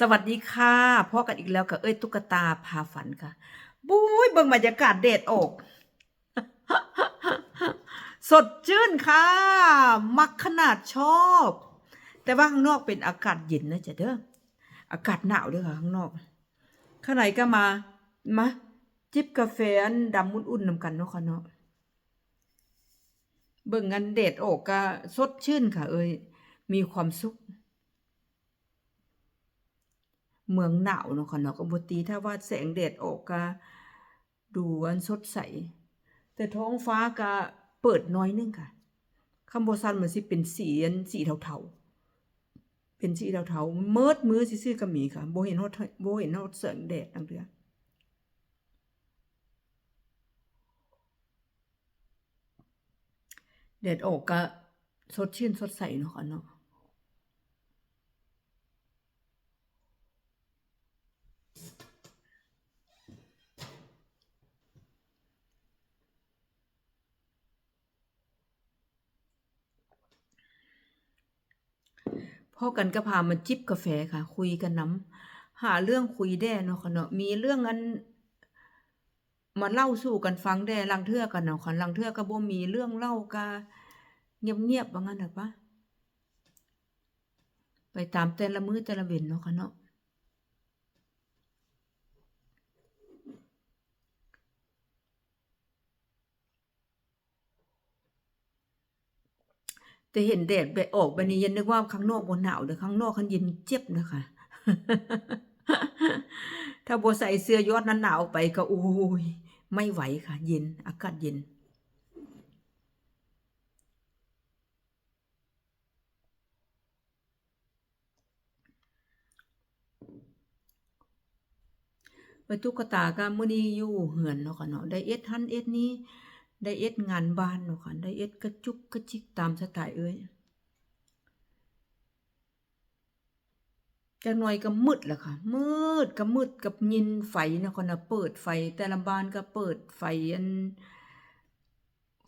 สวัสดีค่ะพ่อกันอีกแล้วกับเอ้ยตุ๊กตาพาฝันค่ะบุ้ยเบิ่งบรรยากาศเดดอก สดชื่นค่ะ มักขนาดชอบ แต่ว่าข้างนอกเป็นอากาศเย็นนะจ๊ะเด้ออากาศหนาวด้อค่ะข้างนอก ข้างในก็มามาจิบกาแฟอันดำอุ่นๆนำกันเนาะค่ะเนาะเบิ่งงันเดดอกก็สดชื่นค่ะ เอ้ยมีความสุข เมืองหนาวเนาะค่ะเนาะก็บ่ตีถ้าว่าแสงแดดออกก็ดูอันสดใส แต่ท้องฟ้าก็เปิดน้อยนึงค่ะคำบ่ซันมันสิเป็นสีอันสีเทาๆ เป็นสีเทาๆเมิดมือซื่อๆก็มีค่ะบ่เห็นฮอดบ่เห็นฮอดแสงแดดจังเทื่อแดดออกก็สดชื่นสดใสเนาะค่ะเนาะ พ่อกันก็พามาจิบกาแฟค่ะ คุยกันน้ำหาเรื่องคุยแด้เนาะค่ะเนาะมีเรื่องอันมาเล่าสู่กันฟังแด้ลังเทือกันเนาะค่ะลังเทือก็บ่มีเรื่องเล่ากาเงียบๆว่างั้นหรอปะไปตามแต่ละมือแต่ละเว้นเนาะค่ะเนาะ แต่เห็นแดดไปออกไปนี่ยันนึกว่าข้างนอกบ่หนาวเด้อข้างนอกคันเย็นเจี๊ยบนะคะถ้าบ่ใส่เสื้อยอดนั้นหนาวไปก็โอ้ยไม่ไหวค่ะ เย็นอากาศเย็น ไปตุ๊กตาก็มื้อนี้อยู่เฮือนเนาะค่ะเนาะได้เอ็ดหันเอ็ดนี้ ได้เอ็ดงานบ้านเนาะค่ะได้เอ็ดกระจุกกระจิกตามสไตล์เอ้ยจักหน่อยก็มืดแหละค่ะ มืดก็มืดกับยินไฟเนาะค่ะนะเปิดไฟแต่ละบ้านก็เปิดไฟอัน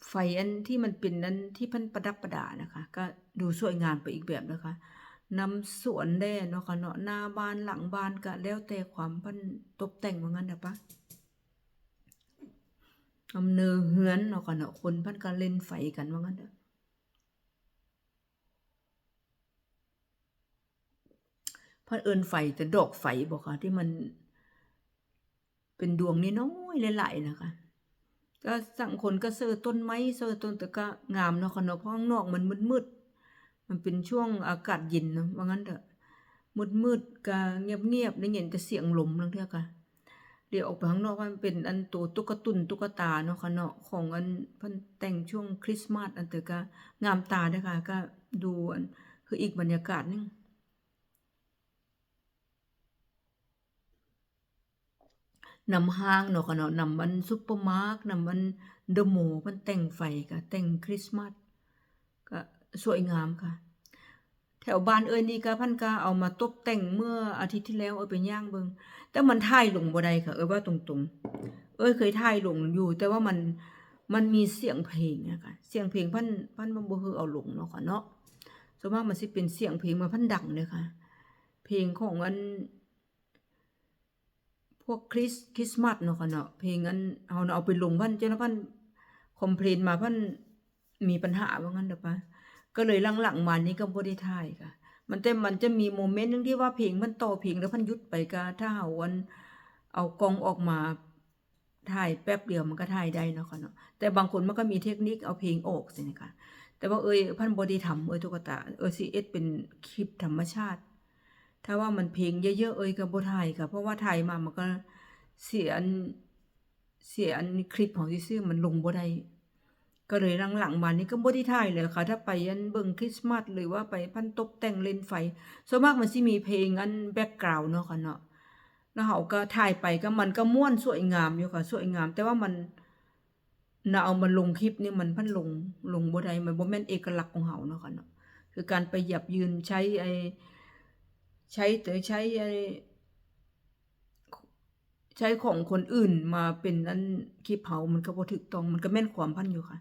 ไฟอันที่มันเป็นอันที่พันประดับประดานะคะ ก็ดูสวยงามไปอีกแบบนะคะนำสวนแด้เนาะค่ะเนาะหน้าบ้านหลังบ้านก็แล้วแต่ความพันตกแต่งว่างั้นนะปะ อำเนอเฮือนเนาะค่ะเนาะคนพันก็เล่นไฟกันว่างั้นเด้อเพิ่นเอินไฟแต่ดอกไฟบ่ค่ะที่มันเป็นดวงน้อยหลายๆนะคะ ก็สั่งคนก็เซอต้นไม้เซอต้นแต่ก็งามเนาะค่ะเนาะเพราะข้างนอกมันมืดๆมันเป็นช่วงอากาศเย็นเนาะว่างั้นเถอะมืดๆก็เงียบๆได้ยินแต่เสียงลมลังเทื่อก็ เดี๋ยวออกไปข้างนอกมันเป็นอันตัวตุ๊กตุนตุ๊กตาเนาะค่ะเนาะของอันเพิ่นแต่งช่วงคริสต์มาสอันเตอก็งามตาด้อค่ะก็ดูอันคืออีกบรรยากาศหนึงนำห้างเนาะค่ะเนาะนำมันซุปเปอร์มาร์ทนำมันเดอะมอลล์มันแต่งไฟก็แต่งคริสต์มาสก็สวยงามค่ะ แถวบ้านเอ้ยนี่ก็พันก็เอามาตกแต่งเมื่ออาทิตย์ที่แล้วเอ้ยไปย่างเบิงแต่มันถ่ายลงบ่ได้ค่ะ เอ้ยว่าตรงๆ เอ้ยเคยถ่ายลงอยู่ แต่ว่ามันมันมีเสียงเพลงนะคะเสียงเพลงพันพันบ่คือเอาลงเนาะค่ะเนาะส่วนมากมันสิเป็นเสียงเพลงมาพันดังเลยค่ะ เพลงของอัน พวกคริสคริสต์มาสเนาะค่ะเนาะเพลงอันเอาเอาไปลงพันเจ้าพันคอมเพลนมาพันมีปัญหาว่างั้นเด้อปะ ก็เลยหลังๆมานี้ก็บ่ได้ถ่ายค่ะ มันแต่มันจะมีโมเมนต์นึงที่ว่าเพลงมันต่อเพลงแล้วพันยุดไปก็ถ้าเฮาอันเอากองออกมาถ่ายแป๊บเดียวมันก็ถ่ายได้เนาะค่ะเนาะแต่บางคนมันก็มีเทคนิคเอาเพลงออกสินะคะแต่ว่าเอ้ยพันบ่ได้ทำเอ้ยตุ๊กตาเอ้ยสิเอ็ดเป็นคลิปธรรมชาติ ถ้าว่ามันเพลงเยอะๆเอ้ยก็บ่ถ่ายค่ะเพราะว่าถ่ายมามันก็เสียอันเสียอันคลิปของซื่อมันลงบได้ ก็เลยหลังๆมานี่ก็บ่ได้ถ่ายเลยค่ะ ถ้าไปอันเบิ่งคริสต์มาสหรือว่าไปพันตกแต่งเล่นไฟส่วนมากมันสิมีเพลงอันแบ็กกราวด์เนาะค่ะเนาะแล้วเฮาก็ถ่ายไปก็มันก็ม่วนสวยงามอยู่ค่ะ สวยงาม แต่ว่ามันน่ะเอามาลงคลิปนี่มันพันลงลงบ่ได้มันบ่แม่นเอกลักษณ์ของเฮาเนาะค่ะเนาะคือการไปหยับยืนใช้ไอ้ใช้แต่ใช้ไอ้ใช้ของคนอื่นมาเป็นอันคลิปเฮามันก็บ่ถูกต้องมันก็แม่นความพันอยู่ค่ะ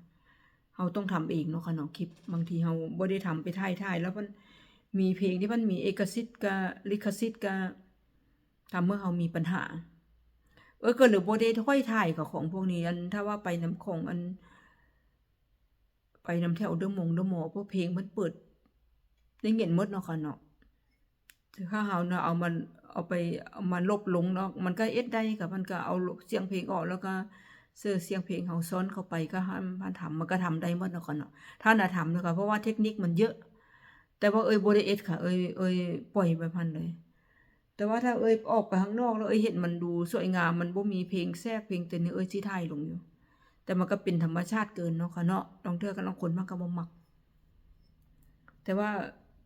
เฮาต้องทำเองเนาะค่ะเนาะคลิป บางทีเฮาบ่ได้ทำไปถ่ายๆแล้วมันมีเพลงที่มันมีเอกสิทธิ์กับลิขสิทธิ์กับทำเมื่อเรามีปัญหา เออก็หรือบ่ได้ค่อยถ่ายกับของพวกนี้อันถ้าว่าไปน้ำของอัน ไปนำแถวเดอมงเดมอเพราะเพลงมันเปิด ได้เงินมดเนาะค่ะเนาะถ้าเฮาเนาะเอามันเอาไปเอามาลบลงเนาะมันก็เอ็ดได้ค่ะมันก็เอาเสียงเพลงออกแล้วก็ เสื้อเสียงเพลงเฮาซ้อนเข้าไปก็ห้มันทำมันก็ทำได้หมดเนาะค่ะเนาะถ้าน่ะทำเนาะค่ะเพราะว่าเทคนิคมันเยอะ แต่ว่าเอ้ยบ่ได้เอ็ดค่ะเอ้ยเอ้ยปล่อยไปพันเลย แต่ว่าถ้าเอ้ยออกไปข้างนอกแล้วเอ้ยเห็นมันดูสวยงามมันบ่มีเพลงแทรกเพลงเต้นนี่เอ้ยสิถ่ายลงอยู่ แต่มันก็เป็นธรรมชาติเกินเนาะค่ะเนาะลองเทื่อกันลางคนมันก็บ่มัก แต่ว่า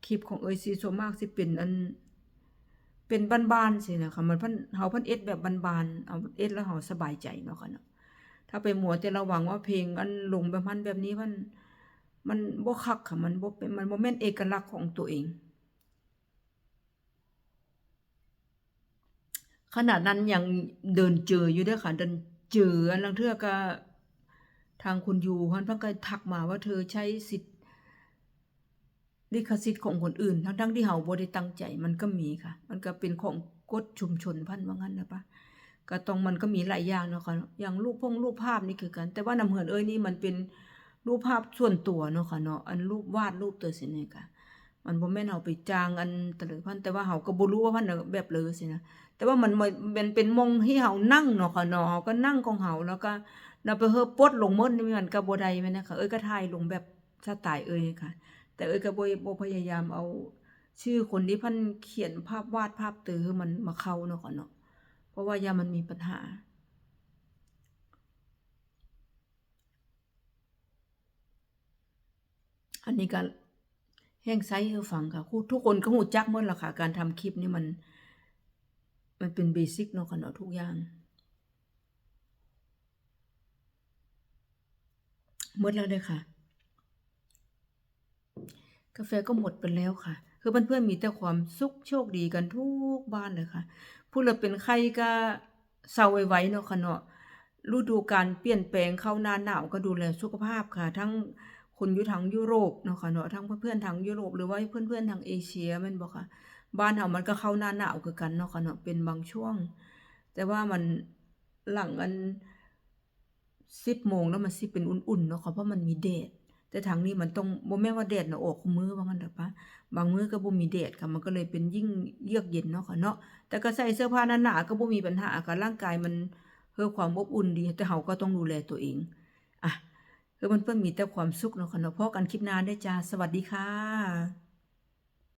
คลิปของเอ้ยสิส่วนมากสิเป็นอันเป็นบ้านๆสินะคะมันพิ่นเฮาพิ่นเอ็ดแบบบ้านๆเอาเอ็ดแล้วเฮาสบายใจเนาะค่ะเนาะ ถ้าไปหมัวแต่ระวังว่าเพลงอันลงแบบมันแบบนี้มัน มันบ่คักค่ะมันบ่เป็นมันบ่แม่นเอกลักษณ์ของตัวเอง ขนาดนั้นยังเดินเจออยู่ด้อค่ะเดินเจออันลางเทือก็ทางคุณยูเพิ่นพิ่นก็ทักมาว่าเธอใช้สิทธิ์ลิขสิทธิ์ของคนอื่น ทั้งๆที่เฮาบ่ได้ตั้งใจ มันก็มีค่ะ มันก็เป็นของกฎชุมชนพันว่างั้นนะปะ ก็ต้องมันก็มีหลายอย่างเนาะค่ะอย่างรูปพงรูปภาพนี่คือกัน แต่ว่าน้ำเหือนเอ้ยนี่มันเป็นรูปภาพส่วนตัวเนาะค่ะเนาะอันรูปวาดรูปตัวสินี่ค่ะมันบ่แม่นเฮาไปจ้างอันตะเลยพันแต่ว่าเฮาก็บ่รู้ว่าพันน่ะแบบเลยสินะแต่ว่ามันมันเป็นมองที่เฮานั่งเนาะค่ะเนาะเฮาก็นั่งของเฮาแล้วก็เราไปเฮอปดลงมดนี่มันก็บ่ได้แม่นนะคะเอ้ยก็ถ่ายลงแบบสไตล์เอ้ยค่ะ แต่เอ้ยก็บ่บ่พยายามเอา ชื่อคนที่พิ่นเขียนภาพวาดภาพตือมันมาเข้าเนาะค่ะเนาะ ราะว่ายามันมีปัญหา อันนี้ก็แห้งไซส์ให้ฟังค่ะคทุกคนก็ฮู้จักหมดละค่ะ การทำคลิปนี่มัน มันเป็นเบสิกเนาะค่ะเนาะทุกอย่างหมดแล้วเด้อค่ะ กาแฟก็หมดไปแล้วค่ะ คือเพื่อนๆมีแต่ความสุขโชคดีกันทุกบ้านเลยค่ะ ผู้เราเป็นใครก็เศร้าไว้ๆเนาะค่ะเนาะฤดูการเปลี่ยนแปลงเข้าหน้าหนาวก็ดูแลสุขภาพค่ะ ทั้งคนอยู่ทางยุโรปเนาะค่ะเนาะทั้งเพื่อนๆทางยุโรปหรือว่าเพื่อนๆทางเอเชียแม่นบ่ค่ะ บ้านเฮามันก็เข้าหน้าหนาวคือกันเนาะค่ะเนาะเป็นบางช่วง แต่ว่ามันหลังอัน10โมงแล้วมันสิเป็นอุ่นๆเนาะค่ะเพราะมันมีแดดแต่ทางนี้มันต้องบ่แม่ว่าแดดเน่ะออกมือว่างั้นเถอะปะ บางมื้อก็บ่มีแดดค่ะมันก็เลยเป็นยิ่งเยือกเย็นเนาะค่ะเนาะแต่ก็ใส่เสื้อผ้าหนาๆก็บ่มีปัญหาค่ะร่างกายมันเพื่อความอบอุ่นดี แต่เฮาก็ต้องดูแลตัวเองอะคือนเพิ่นมีแต่ความสุขเนาะค่ะเนาะพบกันคลิปหน้าได้จ้าสวัสดีค่ะ